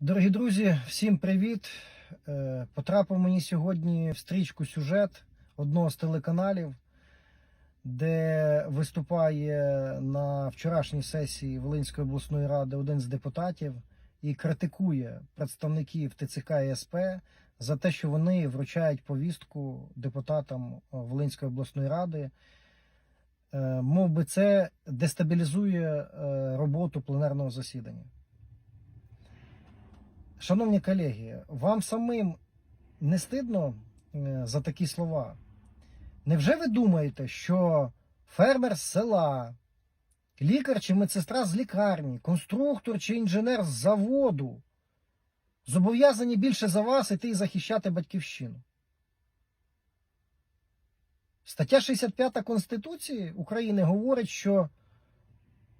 Дорогі друзі, всім привіт! Е, Потрапив мені сьогодні в стрічку сюжет одного з телеканалів, де виступає на вчорашній сесії Волинської обласної ради один з депутатів і критикує представників ТЦК і СП за те, що вони вручають повістку депутатам Волинської обласної ради. Е, Мов би це дестабілізує е, роботу пленарного засідання. Шановні колеги, вам самим не стидно е, за такі слова? Невже ви думаєте, що фермер з села, лікар чи медсестра з лікарні, конструктор чи інженер з заводу зобов'язані більше за вас іти і захищати батьківщину? Стаття 65 Конституції України говорить, що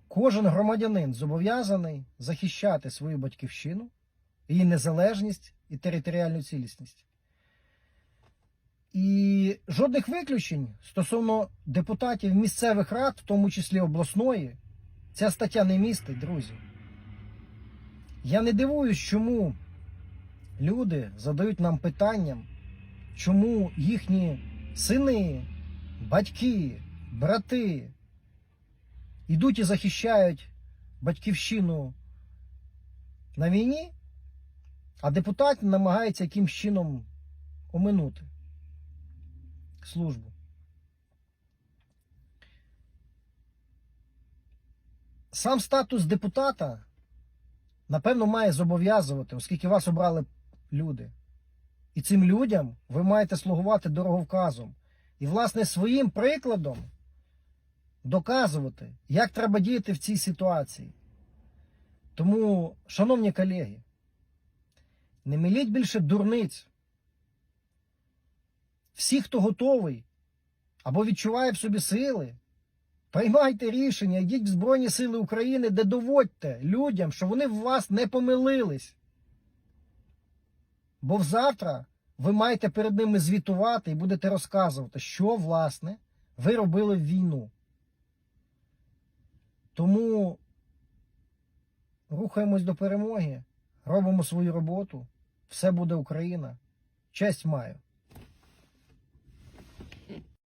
кожен громадянин зобов'язаний захищати свою батьківщину її незалежність і територіальну цілісність. І жодних виключень стосовно депутатів місцевих рад, в тому числі обласної, ця стаття не містить, друзі. Я не дивуюсь, чому люди задають нам питанням, чому їхні сини, батьки, брати йдуть і захищають батьківщину на війні, а депутат намагається якимсь чином оминути службу. Сам статус депутата, напевно, має зобов'язувати, оскільки вас обрали люди. І цим людям ви маєте слугувати дороговказом. І, власне, своїм прикладом доказувати, як треба діяти в цій ситуації. Тому, шановні колеги, не міліть більше дурниць. Всі, хто готовий або відчуває в собі сили, приймайте рішення, йдіть в Збройні Сили України, де доводьте людям, що вони в вас не помилились. Бо завтра ви маєте перед ними звітувати і будете розказувати, що, власне, ви робили в війну. Тому рухаємось до перемоги, робимо свою роботу. Все буде Україна. Честь маю.